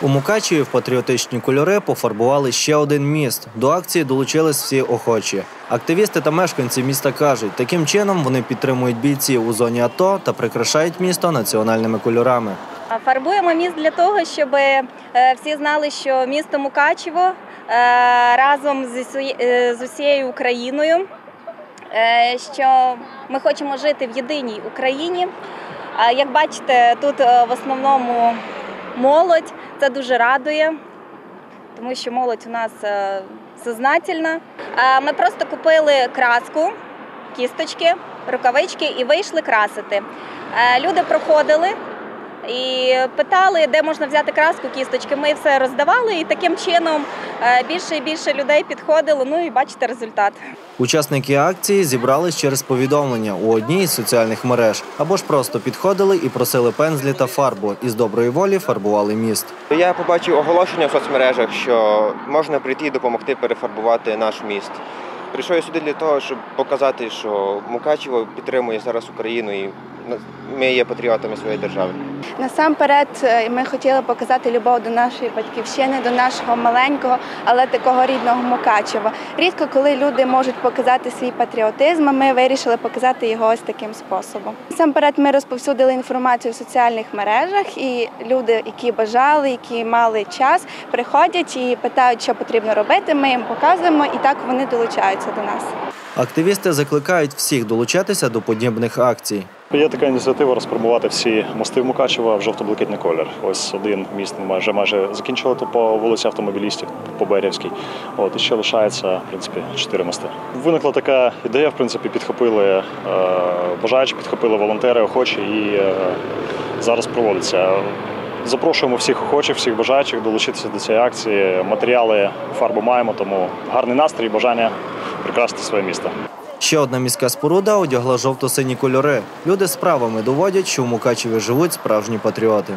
У Мукачеві в патріотичні кольори пофарбували ще один міст. До акції долучились всі охочі. Активісти та мешканці міста кажуть, таким чином вони підтримують бійців у зоні АТО та прикрашають місто національними кольорами. Фарбуємо міст для того, щоб е, всі знали, що місто Мукачево е, разом е, з усією Україною, що ми хочемо жити в єдиній Україні. Як бачите, тут в основному молодь, це дуже радує, тому що молодь у нас е, сознательна. Е, Ми просто купили краску, кісточки, рукавички і вийшли красити. Е, Люди проходили. І питали, де можна взяти краску, кісточки. Ми все роздавали, і таким чином е, більше і більше людей підходило. Ну і бачите результат. Учасники акції зібрались через повідомлення у одній із соціальних мереж або ж просто підходили і просили пензлі та фарбу і з доброї волі фарбували міст. Я побачив оголошення в соцмережах, що можна прийти і допомогти перефарбувати наш міст. Прийшов я сюди для того, щоб показати, що Мукачево підтримує зараз Україну і ми є патріотами своєї держави. Насамперед, е, ми хотіли показати любов до нашої батьківщини, до нашого маленького, але такого рідного Мукачева. Рідко коли люди можуть показати свій патріотизм, а ми вирішили показати його ось таким способом. Насамперед, ми розповсюдили інформацію в соціальних мережах, і люди, які бажали, які мали час, приходять і питають, що потрібно робити. Ми їм показуємо, і так вони долучаються до нас. Активісти закликають всіх долучатися до подібних акцій. Є така ініціатива розформувати всі мости в Мукачева в жовто-блакитний колір. Ось один міст майже майже закінчили по вулиці автомобілістів по Берівській. От і ще лишається в принципі чотири мости. Виникла така ідея. В принципі, підхопили е, бажаючі, підхопили волонтери, охочі, і е, зараз проводиться. Запрошуємо всіх охочих, всіх бажаючих долучитися до цієї акції. Матеріали, фарбу маємо, тому гарний настрій, бажання прикрасити своє місто. Ще одна міська споруда одягла жовто-сині кольори. Люди справами доводять, що в Мукачеві живуть справжні патріоти.